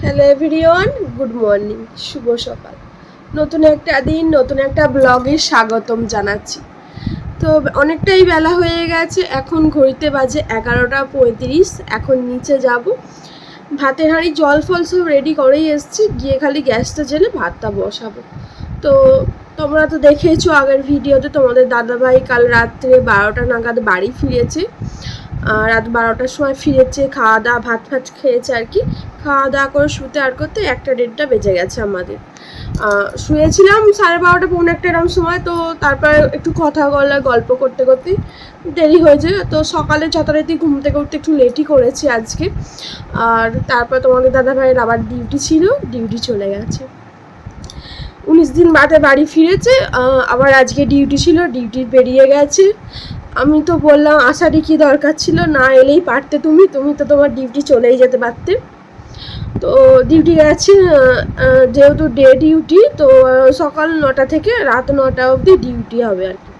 Hello everyone good morning শুভ সকাল। নতুন একটা দিন, নতুন একটা ব্লগে স্বাগতম জানাচ্ছি। তো অনেকটাই বেলা হয়ে গেছে, এখন ঘড়িতে বাজে এগারোটা পঁয়ত্রিশ, এখন নিচে যাব। ভাতের হাঁড়ি, জল ফল সব রেডি করেই এসছি, গিয়ে খালি গ্যাসটা জেলে ভাতটা বসাবো। তো তোমরা তো দেখেইছো আগের ভিডিওতে তোমাদের দাদাভাই কাল রাত্রে বারোটা নাগাদ বাড়ি ফিরেছে। রাত বারোটার সময় ফিরেছে খাওয়া দাওয়া ভাত ফাত খেয়েছে আর কি। খাওয়া দাওয়া করে শুতে আর করতে একটা দেড়টা বেজে গেছে আমাদের। শুয়েছিলাম সাড়ে বারোটা, পৌনে একটা এরকম সময়, তো তারপর একটু কথা বলা, গল্প করতে করতে দেরি হয়েছে তো সকালে যথারীতি ঘুম থেকে উঠতে একটু লেটই করেছি আজকে। আর তারপর তোমাদের দাদা ভাইয়ের আবার ডিউটি ছিল ডিউটি চলে গেছে। উনিশ দিন বাদে বাড়ি ফিরেছে আবার আজকে ডিউটি ছিল ডিউটি বেরিয়ে গেছে। আমি তো বললাম আসারই কি দরকার ছিল, না এলেই পারতে তুমি তুমি তো তোমার ডিউটি চলেই যেতে পারতে। তো ডিউটি গেছে যেহেতু ডে ডিউটি, তো সকাল নটা থেকে রাত নটা অবধি ডিউটি হবে আর কি।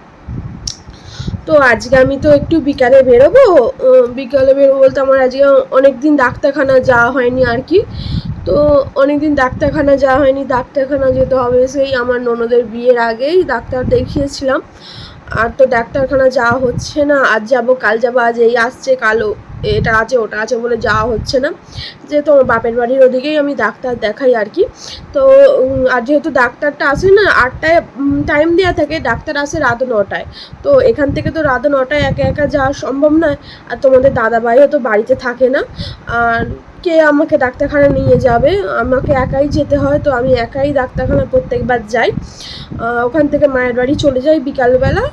তো আজকে আমি তো একটু বিকালে বেরোবো বিকালে বেরোবো বলতে আমার আজকে অনেক দিন ডাক্তারখানা যাওয়া হয়নি আর কি। তো অনেকদিন ডাক্তারখানা যাওয়া হয়নি, ডাক্তারখানা যেতে হবে সেই আমার ননদের বিয়ের আগেই ডাক্তার দেখিয়েছিলাম। আর তো ডাক্তারখানা যাওয়া হচ্ছে না। আজ যাব, কাল যাব, আজ এই আসছে কালো এটা আছে, ওটা আছে বলে যাওয়া হচ্ছে না। যেহেতু আমার বাপের বাড়ির ওদিকেই আমি ডাক্তার দেখাই আর কি। তো আর যেহেতু ডাক্তারটা আসে না, আটটায় টাইম দেওয়া থাকে, ডাক্তার আসে রাত নটায়। তো এখান থেকে তো রাত নটায় একা একা যাওয়া সম্ভব নয়। আর তোমাদের দাদাভাইও তো বাড়িতে থাকে না। আর কে আমাকে ডাক্তারখানা নিয়ে যাবে? আমাকে একাই যেতে হয়, তো আমি একাই ডাক্তারখানা প্রত্যেকবার যাই। ওখান থেকে মায়ের বাড়ি চলে যাই বিকালবেলা,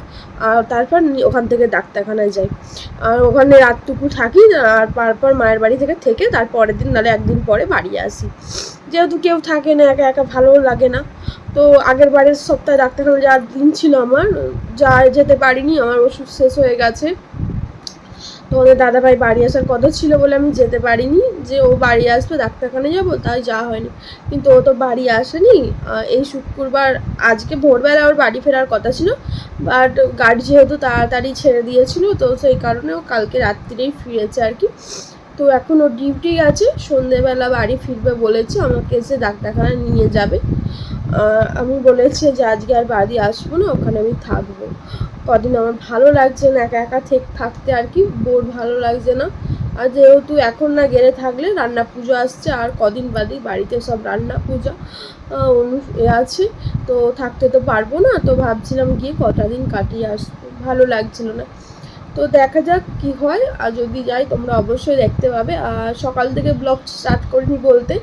আর তারপর ওখান থেকে ডাক্তারখানায় যাই। আর ওখানে রাতটুকু থাকি, আর তারপর মায়ের বাড়ি থেকে থেকে তার পরের দিন, নাহলে একদিন পরে বাড়ি আসি। যেহেতু কেউ থাকে না, একা একা ভালোও লাগে না, তো আগের বারের সপ্তাহে ডাক্তারখানা যাওয়ার দিন ছিল আমার। যা যেতে পারিনি, আমার ওষুধ শেষ হয়ে গেছে। তোমাদের দাদাভাই বাড়ি আসার কথা ছিল বলে আমি যেতে পারিনি। যে ও বাড়ি আসবে ডাক্তারখানায় যাব, তাই যাওয়া হয়নি। কিন্তু ও তো বাড়ি আসেনি। এই শুক্রবার, আজকে ভোরবেলা ওর বাড়ি ফেরার কথা ছিল। বাট গাড়ি যেহেতু তাড়াতাড়ি ছেড়ে দিয়েছিল, তো সেই কারণে ও কালকে রাত্রিরেই ফিরেছে আর কি। তো এখন ওর ডিউটি আছে, সন্ধেবেলা বাড়ি ফিরবে বলেছে, আমাকে এসে ডাক্তারখানায় নিয়ে যাবে। আমি বলেছি যে আজকে আর বাড়ি আসব না, ওখানে আমি থাকব। কদিন আমার ভালো লাগছে না, একা একা থেকে থাকতে আর কি, বোর ভালো লাগছে না। আর যেহেতু এখন না গেলে থাকলে রান্না পুজো আসছে, আর কদিন বাদেই বাড়িতে সব রান্না পূজা অনু এ আছে। তো থাকতে তো পারব না, তো ভাবছিলাম গিয়ে কটা দিন কাটিয়ে আসব, ভালো লাগছিল না। তো দেখা যাক কি হয়। আর যদি যাই, তোমরা অবশ্যই দেখতে পাবে। আর সকাল থেকে ব্লগ স্টার্ট করিনি বলতে।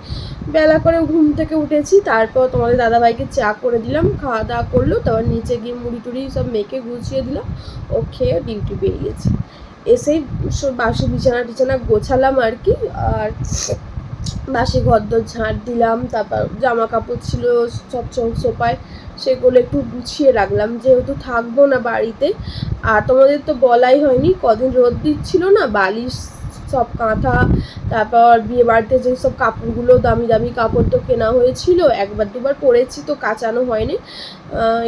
বেলা করে ঘুম থেকে উঠেছি, তারপর তোমাদের দাদাভাইকে চা করে দিলাম। খাওয়া দাওয়া করল, তারপর নিচে গিয়ে মুড়ি টুড়ি সব মেখে গুছিয়ে দিলাম। ও খেয়ে ডিউটি বেরিয়েছে। এসেই বাসি বিছানা টিছানা গোছালাম আর কি। আর বাসি ঘরদোর ঝাঁট দিলাম, তারপর জামা কাপড় ছিল সব সোপায় সেগুলো একটু গুছিয়ে রাখলাম। যেহেতু থাকব না বাড়িতে, আর তোমাদের তো বলাই হয়নি, কদিন রোদ দিচ্ছিল না, বালিশ সব কাঁথা, তারপর বিয়ে বাড়িতে যে সব কাপড়গুলো দামি দামি কাপড় তো কেনা হয়েছিল, একবার দুবার পরেছি তো কাচানো হয়নি।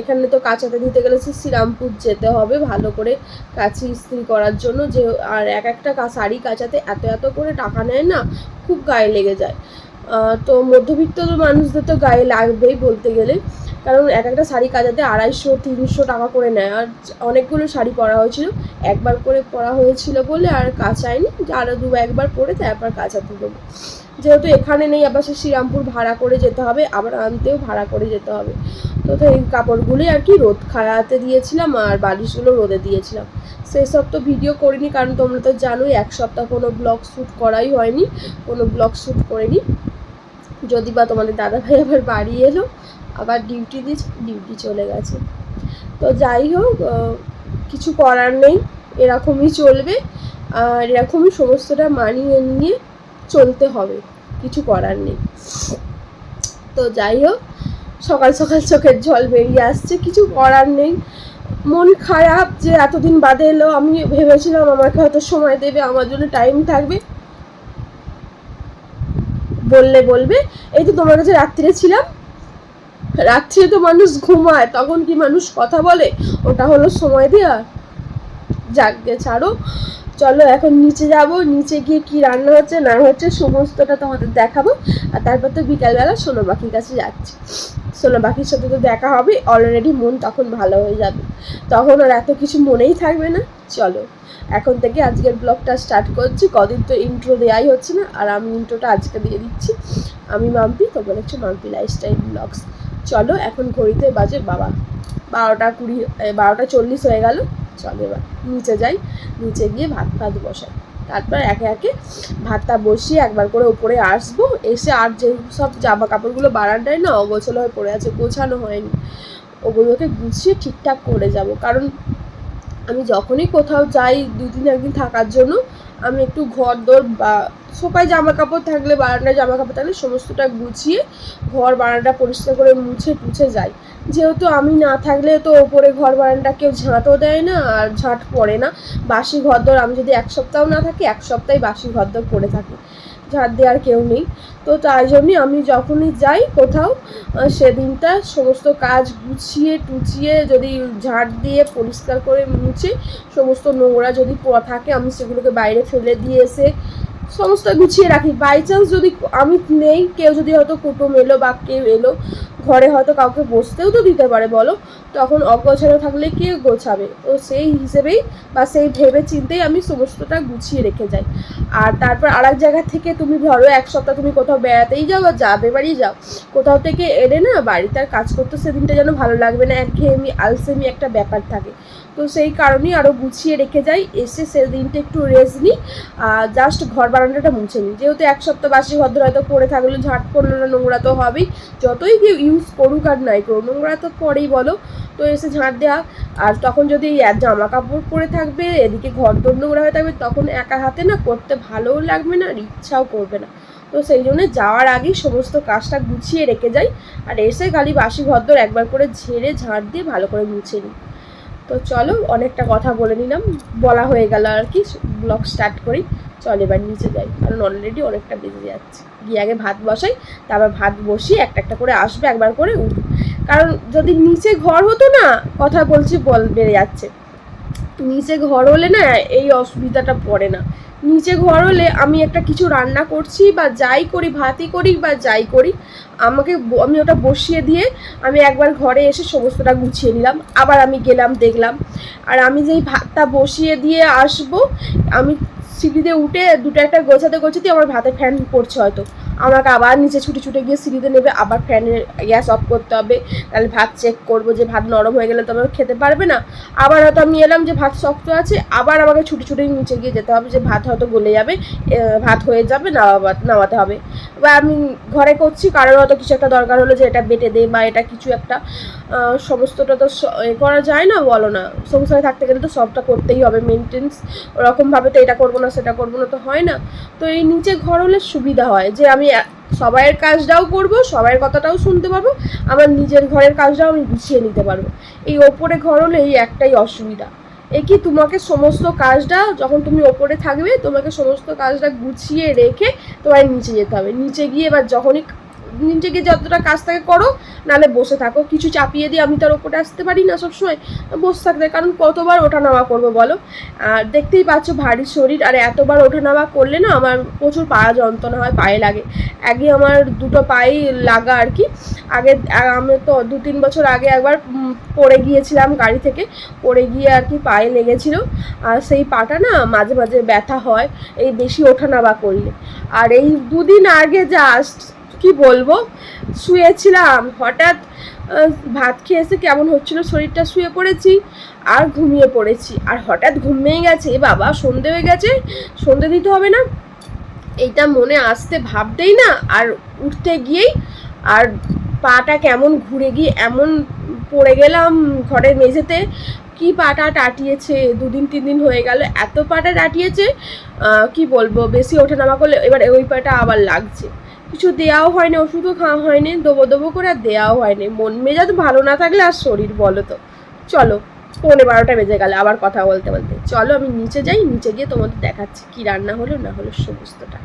এখানে তো কাচাতে দিতে গেলে সে শ্রীরামপুর যেতে হবে ভালো করে কাচি ইস্ত্রি করার জন্য, যে আর এক একটা শাড়ি কাচাতে এত এত করে টাকা নেয় না, খুব গায়ে লেগে যায়। তো মধ্যবিত্ত মানুষদের তো গায়ে লাগবেই বলতে গেলে। কারণ এক একটা শাড়ি কাচাতে আড়াইশো, তিনশো টাকা করে নেয়। আর অনেকগুলো শাড়ি পরা হয়েছিল। একবার করে পরা হয়েছিল বলে আর কাচায়নি। আরও দু একবার পরে তারপর কাচাতে দেবো। যেহেতু এখানে নেই, আবার সে শ্রীরামপুর ভাড়া করে যেতে হবে। আবার আনতেও ভাড়া করে যেতে হবে। তো তো এই কাপড়গুলোই আর কি রোদ খাড়াতে দিয়েছিলাম আর বালিশগুলো রোদে দিয়েছিলাম। সেই সব তো ভিডিও করিনি, কারণ তোমরা তো জানোই, এক সপ্তাহ কোনো ব্লগ শ্যুট করাই হয়নি। কোনো ব্লগ শ্যুট করিনি। যদি বা তোমাদের দাদাভাই আবার বাড়ি এলো, আবার ডিউটি দিয়েছে ডিউটি চলে গেছে। তো যাই হোক কিছু করার নেই, এরকমই চলবে, আর এরকমই সমস্তটা মানিয়ে নিয়ে চলতে হবে, কিছু করার নেই। তো যাই হোক, সকাল সকাল চোখের জল বেরিয়ে আসছে, কিছু করার নেই। মন খারাপ যে এতদিন বাদে এলো, আমি ভেবেছিলাম আমাকে হয়তো সময় দেবে, আমার জন্য টাইম থাকবে। বললে বলবে। এই তো তোমার কাছে রাত্রিরে ছিলাম। রাত্রে তো মানুষ ঘুমায়, তখন কি মানুষ কথা বলে? ওটা হলো সময় দেওয়া যাকগে ছাড়ো। চলো এখন নিচে যাব। নিচে গিয়ে কি রান্না হচ্ছে না হচ্ছে সমস্তটা তোমাদের দেখাবো। আর তারপর তো বিকালবেলা সোনা পাখির কাছে যাচ্ছি। সোনা পাখির সাথে তো দেখা হবে। অলরেডি মন তখন ভালো হয়ে যাবে। তখন আর এত কিছু মনেই থাকবে না। চলো। এখন থেকে আজকের ব্লগটা স্টার্ট করছি। কদিন তো ইন্ট্রো দেওয়াই হচ্ছে না। আর আমি ইন্ট্রোটা আজকে দিয়ে দিচ্ছি। আমি মাম্পি, তোমরা হচ্ছে মাম্পি লাইফস্টাইল ব্লগস চলো, এখন ঘড়িতে বাজে বাবা, বারোটা কুড়ি বারোটা চল্লিশ হয়ে গেল। চলো এবার নিচে যাই। নিচে গিয়ে ভাত ফাত বসাই। তারপর একে একে ভাতটা বসিয়ে একবার করে উপরে আসব। এসে আর যে সব জামা কাপড়গুলো বারান্দায় না অগোছলো হয়ে পড়ে আছে, গোছানো হয়নি, ওগুলোকে গুছিয়ে ঠিকঠাক করে যাব। কারণ আমি যখনই কোথাও যাই দুই দিন একদিন থাকার জন্য, আমি একটু ঘর দোর বা সোফায় জামা কাপড় থাকলে, বারান্দায় জামা কাপড় থাকলে সমস্তটা গুছিয়ে ঘর বারান্দা পরিষ্কার করে মুছে টুছে যাই। যেহেতু আমি না থাকলে তো ওপরে ঘর বারান্দা কেউ ঝাঁটও দেয় না আর ঝাঁট পড়ে না। বাসি ঘর ঘরদোর আমি যদি এক সপ্তাহ না থাকি, এক সপ্তাহে বাসি ঘর ঘরদোর পড়ে থাকি। ঝাঁট দেওয়ার কেউ নেই। তো তাই জন্যই আমি যখনই যাই কোথাও সেদিনটা সমস্ত কাজ গুছিয়ে টুচিয়ে যদি ঝাড় দিয়ে পরিষ্কার করে মুছে সমস্ত নোংরা যদি থাকে আমি সেগুলোকে বাইরে ফেলে দিয়ে এসে সমস্ত গুছিয়ে রাখি। বাই চান্স যদি আমি নেই, কেউ যদি হয়তো কুটুম এলো বা কেউ এলো ঘরে হয়তো কাউকে বসতেও তো দিতে পারে, বলো? তখন অগোছানো থাকলে কে গোছাবে? তো সেই হিসেবেই বা সেই ভেবে চিন্তেই আমি সমস্তটা গুছিয়ে রেখে যাই। আর তারপর আর এক জায়গা থেকে তুমি ধরো এক সপ্তাহ তুমি কোথাও বেড়াতেই যাও বা যাদের বাড়ি যাও, কোথাও থেকে এলে না বাড়িতে আর কাজ করতে সেদিনটা যেন ভালো লাগবে না, একঘেয়েমি, আলসেমি একটা ব্যাপার থাকে। তো সেই কারণেই আরও গুছিয়ে রেখে যাই, এসে সেদিনটা একটু রেস্ট নিই জাস্ট ঘর বারান্দাটা মুছে নিই। যেহেতু এক সপ্তাহ বাসি ভদ্র হয়তো পড়ে থাকলে, ঝাঁট পড়ল না, নোংরা তো হবেই। যতই কেউ ইউজ করুক আর নাই করুক, নোংরা তো পরেই বলো। তো এসে ঝাঁট দেওয়া আর তখন যদি জামা কাপড় পরে থাকবে, এদিকে ঘর দোর নোংরা হয়ে থাকবে, তখন একা হাতে না করতে ভালোও লাগবে না, আর ইচ্ছাও করবে না। তো সেই জন্য যাওয়ার আগেই সমস্ত কাজটা গুছিয়ে রেখে যাই, আর এসে খালি বাসি ঘরদোর একবার করে ঝেড়ে ঝাঁট দিয়ে ভালো করে গুছিয়ে নিই। তো চলো, অনেকটা কথা বলে নিলাম, বলা হয়ে গেল আর কি, ব্লগ স্টার্ট করি। চল, এবার নিচে যাই। কারণ অলরেডি অনেকটা বেজে যাচ্ছে। গিয়ে আগে ভাত বসাই, তারপর ভাত বসিয়ে একটা একটা করে আসবে, একবার করে উঠ। কারণ যদি নিচে ঘর হতো না, কথা বলছি, বল বেড়ে যাচ্ছে। নিচে ঘর হলে না, এই অসুবিধাটা পড়ে না। নিচে ঘর হলে আমি একটা কিছু রান্না করছি বা যাই করি, ভাতই করি বা যাই করি, আমাকে আমি ওটা বসিয়ে দিয়ে আমি একবার ঘরে এসে সমস্তটা গুছিয়ে নিলাম। আবার আমি গেলাম, দেখলাম। আর আমি যেই ভাতটা বসিয়ে দিয়ে আসব, আমি সিঁড়িতে উঠে দুটো একটা গোছাতে গোছাতে আমার ভাতের ফ্যান পড়ছে হয়তো। আমাকে আবার নিচে ছুটে ছুটে গিয়ে সিঁড়িতে নেবে, আবার ফ্যানের গ্যাস অফ করতে হবে। তাহলে ভাত চেক করব যে ভাত নরম হয়ে গেলে তো আবার খেতে পারবে না। আবার হয়তো আমি এলাম যে ভাত শক্ত আছে, আবার আমাকে ছুটে ছুটে নিচে গিয়ে যেতে হবে যে ভাত হয়তো গলে যাবে ভাত হয়ে যাবে, নামাবা, নামাতে হবে। বা আমি ঘরে করছি, কারোর হয়তো কিছু একটা দরকার হলো যে এটা বেটে দে বা এটা কিছু একটা সমস্তটা তো এ, করা যায় না, বলো না। সংসারে থাকতে গেলে তো সবটা করতেই হবে মেনটেন্স ওরকমভাবে তো এটা করব না, সেটা করব না তো হয় না। তো এই নিচে ঘর হলে সুবিধা হয়, যে আমি সবাইয়ের কাজটাও করব, সবাইয়ের কথাটাও শুনতে পারব, আমার নিজের ঘরের কাজটাও আমি গুছিয়ে নিতে পারব। এই ওপরে ঘর হলে এই একটাই অসুবিধা। এ কি তোমাকে সমস্ত কাজটা, যখন তুমি ওপরে থাকবে, তোমাকে সমস্ত কাজটা গুছিয়ে রেখে তোমায় নিচে যেতে হবে। নিচে গিয়ে এবার যখনই গিয়ে যতটা কাজ থাকে করো, নাহলে বসে থাকো। কিছু চাপিয়ে দিয়ে আমি তার ওপরে আসতে পারি না সবসময়, বসে থাকতে। কারণ কতবার ওঠা নামা করব বলো? আর দেখতেই পাচ্ছ ভারী শরীর, আর এতবার ওঠা নামা করলে না আমার প্রচুর পা যন্ত্রণা হয়, পায়ে লাগে। আগে আমার দুটো পায়ে লাগা আর কি। আগে আমি তো দু তিন বছর আগে একবার পড়ে গিয়েছিলাম গাড়ি থেকে। পড়ে গিয়ে আর কি পায়ে লেগেছিল। আর সেই পাটা না মাঝে মাঝে ব্যথা হয়, এই বেশি ওঠানামা করলে। আর এই দুদিন আগে জাস্ট কি বলব? শুয়েছিলাম। হঠাৎ ভাত খেয়ে এসে কেমন হচ্ছিল? শরীরটা শুয়ে পড়েছি আর ঘুমিয়ে পড়েছি। আর হঠাৎ ঘুমিয়ে গেছে। বাবা, সন্ধে হয়ে গেছে। সন্ধে দিতে হবে না। এইটা মনে আসতে ভাবতেই না। আর উঠতে গিয়েই আর পাটা কেমন ঘুরে গিয়ে এমন পড়ে গেলাম ঘরের মেঝেতে। কি পাটা টাটিয়েছে? দুদিন তিন দিন হয়ে গেল। এত পাটা টাটিয়েছে কি বলব? বেশি ওঠানামা করলে এবার ওই পাটা আবার লাগছে। কিছু দেওয়াও হয়নি, ওষুধও খাওয়া হয়নি, দেবো দেবো করে আর দেওয়াও হয়নি। মন মেজাজ ভালো না থাকলে আর শরীর বলো তো। চলো, পৌনে বারোটা বেজে গেলে, আবার কথা বলতে বলতে। চলো, আমি নিচে যাই, নিচে গিয়ে তোমাদের দেখাচ্ছি কি রান্না হলো, না হলো সমস্তটা।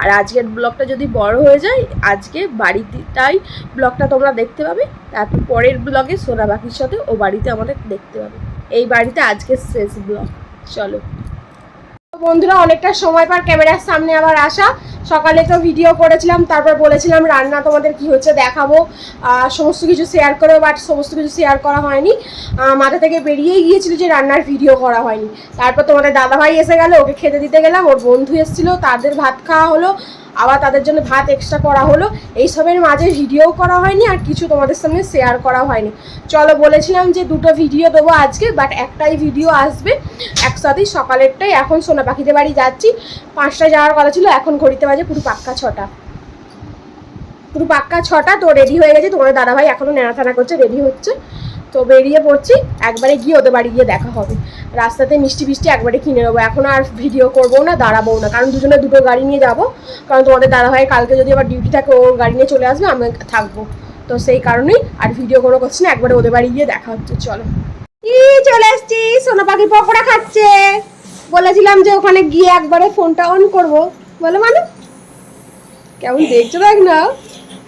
আর আজকের ব্লগটা যদি বড় হয়ে যায়, আজকে বাড়িতেটাই ব্লগটা তোমরা দেখতে পাবে তারপর পরের ব্লগে সোনা বাকির সাথে ও বাড়িতে আমাদের দেখতে পাবে। এই বাড়িতে আজকের শেষ ব্লগ। চলো। বন্ধুরা, অনেকটা সময় পর ক্যামেরার সামনে আবার আসা। সকালে তো ভিডিও করেছিলাম, তারপর বলেছিলাম রান্না তোমাদের কি হচ্ছে দেখাবো। সমস্ত কিছু শেয়ার করব বাট সমস্ত কিছু শেয়ার করা হয়নি। মাথা থেকে বেরিয়েই গিয়েছিল যে রান্নার ভিডিও করা হয়নি। তারপর তোমাদের দাদাভাই এসে গেল, ওকে খেতে দিতে গেলাম, ওর বন্ধু এসেছিল, তাদের ভাত খাওয়া হলো। আবার তাদের জন্য ভাত এক্সট্রা করা হলো। এইসবের মাঝে ভিডিও করা হয়নি আর কিছু তোমাদের সামনে শেয়ার করা হয়নি। চলো বলেছিলাম যে দুটো ভিডিও দেবো আজকে বাট একটাই ভিডিও আসবে একসাথেই সকালেরটাই। এখন সোনা পাখিদের বাড়ি যাচ্ছি। পাঁচটা যাওয়ার কথা ছিল, এখন ঘড়িতে বাজে পুরো পাক্কা ছটা। পুরো পাক্কা ছটা, তো রেডি হয়ে গেছে। তোমাদের দাদাভাই এখনও নেড়াথানা করছে রেডি হচ্ছে। তো বেরিয়ে পড়ছি, একবারে গিয়ে ওদের বাড়ি গিয়ে দেখা হবে। রাস্তাতে মিষ্টি ফিষ্টি একবারে কিনে নেব। এখন আর ভিডিও করব না দাঁড়াবো না। কারণ দুজনে দুটো গাড়ি নিয়ে যাব। কারণ তোমাদের দাদাভাই কালকে যদি আবার ডিউটি থাকে ওর গাড়ি নিয়ে চলে আসবে, আমি থাকব। তো সেই কারণেই আর ভিডিও কোনো করছি না, একবারে ওদের বাড়ি গিয়ে দেখা হচ্ছে, চলো। ই চলে এসছি? সোনা পাখি পকোড়া খাচ্ছে। বলেছিলাম যে ওখানে গিয়ে একবারে ফোনটা অন করব। বলো মানে কেমন দেখছ দেখ না?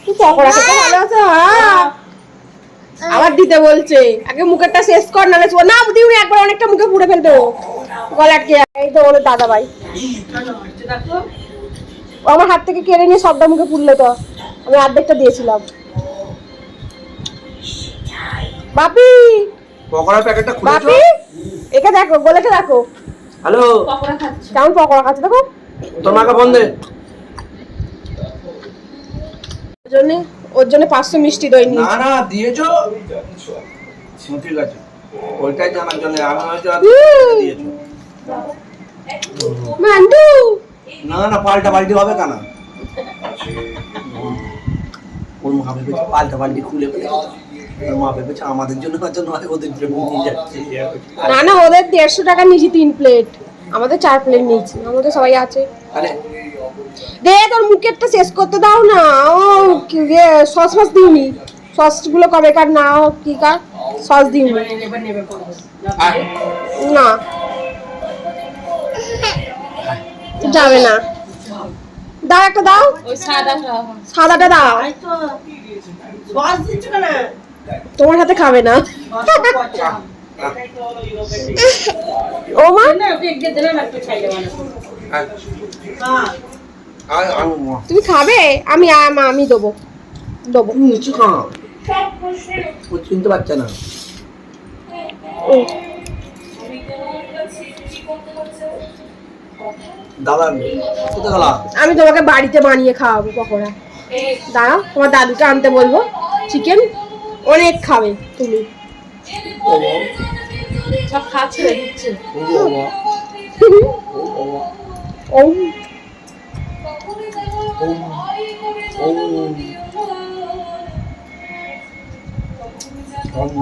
তুই পকোড়া খেতে ভালো আছে? হ্যাঁ আবার দিতে বলছে। আগে মুখেরটা শেষ কর নালে না দিউনি একবার অনেকটা মুখে পুড়ে ফেলবে ও। গলা আটকে এই তো বলে দাদা ভাই আমার হাত থেকে কেড়ে নিয়ে সবটা মুখে পুড়লো তো। আমি অর্ধেকটা দিয়েছিলাম। বাপি! পকোড়ার প্যাকেটটা খুলেছো বাপি! একে দেখো গোলেকে দেখো। হ্যালো? পকোড়া খাচ্ছে। কেমন পকোড়া খাচ্ছে দেখো। তোর মাকে ফোন দে ওর জন্য ওর জন্য পাঁচশো মিষ্টি দই নিয়ে না না দিয়েছ? ঠিক আছে। ওইটাই জানার জন্য আমি হয়তো দিয়েছ। মান্টু! না না পাল্টা পাল্টি হবে কেন? ওর মা ভেবেছে পাল্টা পাল্টি খুলে ওর মা ভেবেছে আমাদের জন্য হয়তো নয় ওদের জন্য নিয়ে যাচ্ছে। না না ওদের দেড়শো টাকা নিয়েছি তিন প্লেট। আমাদের চার প্লেট নিয়েছি। আমাদের সবাই আছে। আরে দে তোর মুখেরটা শেষ করতে দাও না। ও কি- সস ফস দিইনি। সসগুলো কবে কার না হোক কি কার? সস দিইনি। না। যাবে না। দাও একটা দাও। সাদাটা দাও। তোমার হাতে খাবে না। ও মা। তুমি খাবে? আমি আমি দেবো। দেবো। নিচু কেন ও চিনতে পারছে না। ও, দাদা আমি তোমাকে বাড়িতে বানিয়ে খাওয়াবো পকোড়া। দাঁড়াও তোমার দাদুকে আনতে বলব। চিকেন অনেক খাবে তুমি। সব খাচ্ছে ও। বাবা, ও বাবা, ও ও, ও, ওম,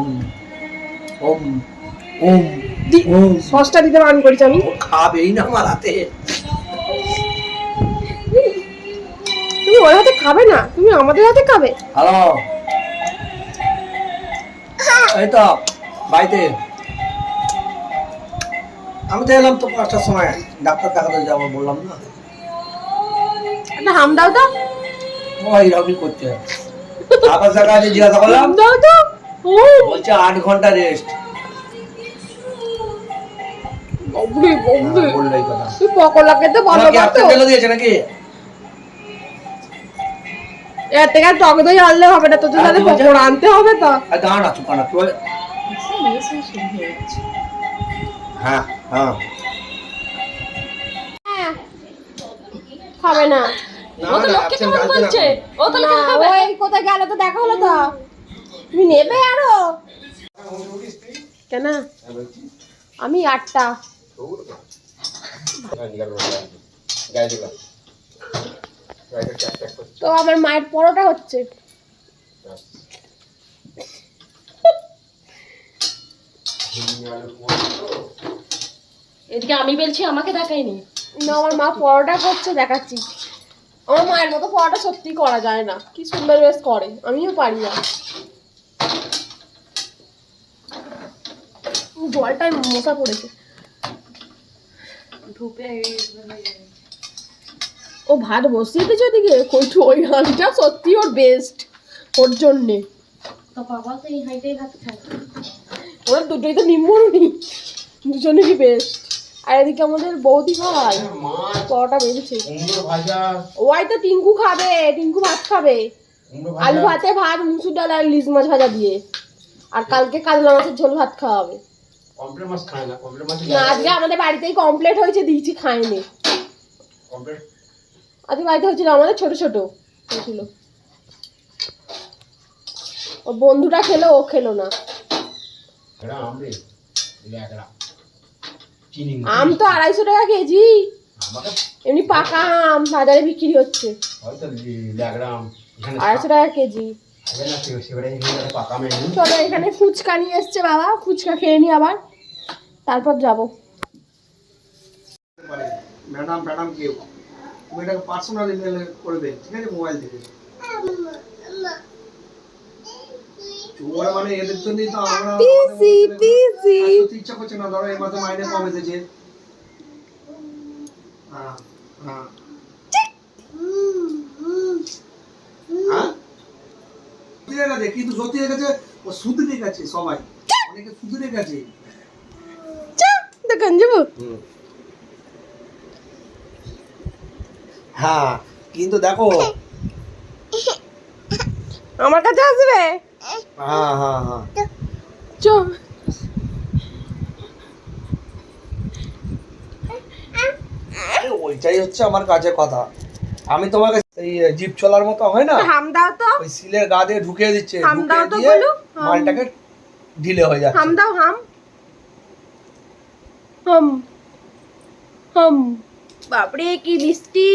ওম, ওম, ওম। সসটা দিতে বারণ করেছি আমি। খাবেই না আমার হাতে। তুমি ওর হাতে খাবে না তুমি আমাদের হাতে খাবে। হ্যালো। এই তো বাড়িতে। আমি তো এলাম তো পাঁচটার সময় ডাক্তার দেখাতে যাব বললাম না। একটা হাম দাও তো। ওই রকমই করছে তারপর দেখা আছে জিজ্ঞাসা করলাম। দাও তো। ও। বলছে আট ঘণ্টা রেস্ট ববরি ববরি বলল কথা। তুই পকোড়া খেতে ভালো তোমাকে পারতো আপনি তেলও দিয়েছে নাকি? এর থেকে টক দই আনলে হবে না? পকোড়া আনতে হবে তো। আর দাঁড়া না চুপ না তুই হ্যাঁ হ্যাঁ। হ্যাঁ। খাবে না। ও তো লোককে কেমন বলছে। ও তো লোককে খাবে ওই কোথায় গেল তো দেখা হলো তো। তুমি নেবে আরও? কেন? আমি আটটা। তো আমার মায়ের পরোটা হচ্ছে। এদিকে আমি বলছি আমাকে দেখাইনি না আমার মা পরোটা করছে দেখাচ্ছি। আমার মায়ের মতো পড়াটা সত্যি করা যায় না। কি সুন্দর বেশ করে। আমিও পারি না। জলটায় মশা পড়েছে। ও ভাত বসিয়ে দিয়েছে ওদিকে। কইটু ওই হাঁড়িটা সত্যি ওর বেস্ট ওর জন্যে। তো বাবা তো এই হাইটাই ভাত খায়। ওরা দুটোই তো নিম্বরুনি। দুজনেরই বেস্ট আর এদিকে আমাদের বৌদি খাওয়াই মাছ পরোটা ভাজা। ওই তো টিঙ্কু খাবে টিঙ্কু ভাত খাবে। আলু ভাতে ভাত মুসুর ডাল আর ইলিশ মাছ ভাজা দিয়ে। আর কালকে কাতলা মাছের ঝোল ভাত খাওয়াবে না আজকে আমাদের বাড়িতেই কমপ্লিট হয়েছে দিয়েছি কমপ্লেট? আজকে বাড়িতে হয়েছিল আমাদের ছোট ছোট হয়েছিল ও বন্ধুটা খেলো ও খেলো না এটা আমরে ল্যাকড়া চিনি আম তো আড়াইশো টাকা কেজি। এমনি পাকা আম বাজারে বিক্রি হচ্ছে। আড়াইশো টাকা কেজি। চলো এখানে ফুচকা নিয়ে এসছে বাবা। ফুচকা খেয়ে নি আবার। তারপর যাব। ম্যাডাম ম্যাডাম কেউ তুমি এটাকে পার্সোনাল ইমেল করবে ঠিক আছে মোবাইল থেকে। চোর মানে এদের জন্যই তো আমরা পিসি পিসি আর ইচ্ছা করছে না। ধরো এই মাসে মাইনে কম এসেছে হ্যাঁ হ্যাঁ। হ্যাঁ? কিন্তু সত্যি রেখেছে ও সুদ রেখেছে সবাই। অনেকে দোকান যাব। হ্যাঁ কিন্তু দেখো আমার কাছে আসবে? হ্যাঁ হ্যাঁ হ্যাঁ। ওইটাই হচ্ছে আমার কাছে কথা। আমি তোমাকে এই জিপ চলার মতো হয় না? হাম দাও তো। ওই সিলের গা দিয়ে ঢুকিয়ে দিচ্ছে। হাম দাও তো বলো, মালটাকে ঢিলে হয়ে যাচ্ছে। হাম দাও হাম। হাম। হাম। বাপরে কি মিষ্টি।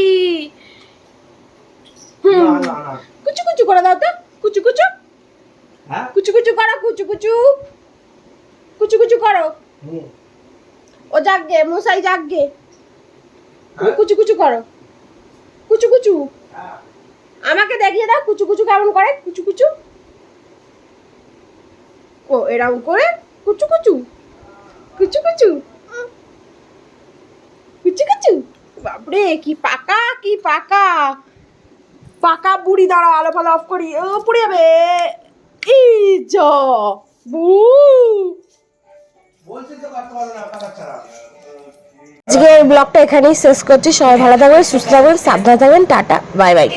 কুচু কুচু করে দাও তো। কুচু কুচু। কুচু কুচু করো কুচু কুচু। কুচু কুচু করো। ও জাগগে মশাই জাগগে। হ্যাঁ? কুচু কুচু করো। কুচু কুচু। আমাকে দেখিয়ে দাও কুচু কুচু কেমন করে কুচু কুচু। ও এরকম করে কুচু কুচু। কুচু কুচু। কুচু কুচু। বাপরে কি পাকা কি পাকা। পাকা বুড়ি দাঁড়া আলো ফালো অফ করি। ও পুড়ে যাবে। এই কাটা ছাড়া আজকের ব্লগটা এখানেই শেষ করছি। সবাই ভালো থাকবেন, সুস্থ থাকবেন, সাবধান থাকবেন, টাটা, বাই বাই।